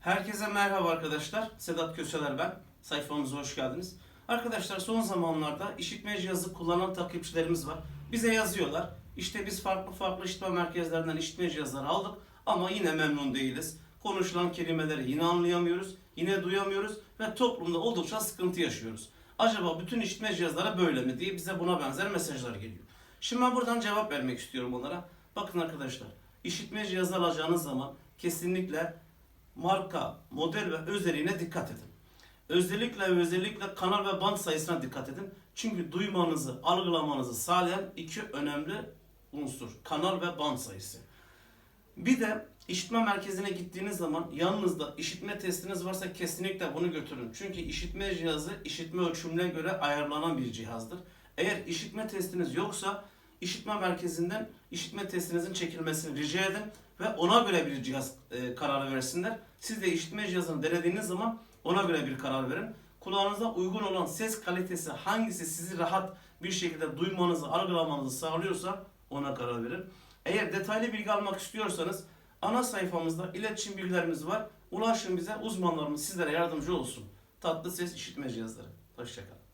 Herkese merhaba arkadaşlar. Sedat Köseler ben. Sayfamıza hoş geldiniz. Arkadaşlar son zamanlarda işitme cihazı kullanan takipçilerimiz var. Bize yazıyorlar. İşte biz farklı farklı işitme merkezlerinden işitme cihazları aldık ama yine memnun değiliz. Konuşulan kelimeleri yine anlayamıyoruz, yine duyamıyoruz ve toplumda oldukça sıkıntı yaşıyoruz. Acaba bütün işitme cihazları böyle mi diye bize buna benzer mesajlar geliyor. Şimdi ben buradan cevap vermek istiyorum onlara. Bakın arkadaşlar, işitme cihazı alacağınız zaman kesinlikle marka, model ve özelliğine dikkat edin. Özellikle ve özellikle kanal ve band sayısına dikkat edin. Çünkü duymanızı, algılamanızı sağlayan iki önemli unsur. Kanal ve band sayısı. Bir de işitme merkezine gittiğiniz zaman yanınızda işitme testiniz varsa kesinlikle bunu götürün. Çünkü işitme cihazı işitme ölçümüne göre ayarlanan bir cihazdır. Eğer işitme testiniz yoksa işitme merkezinden işitme testinizin çekilmesini rica edin ve ona göre bir cihaz e, kararı versinler. Siz de işitme cihazını denediğiniz zaman ona göre bir karar verin. Kulağınıza uygun olan ses kalitesi hangisi sizi rahat bir şekilde duymanızı, algılamanızı sağlıyorsa ona karar verin. Eğer detaylı bilgi almak istiyorsanız ana sayfamızda iletişim bilgilerimiz var. Ulaşın bize uzmanlarımız sizlere yardımcı olsun. Tatlı ses işitme cihazları. Hoşçakalın.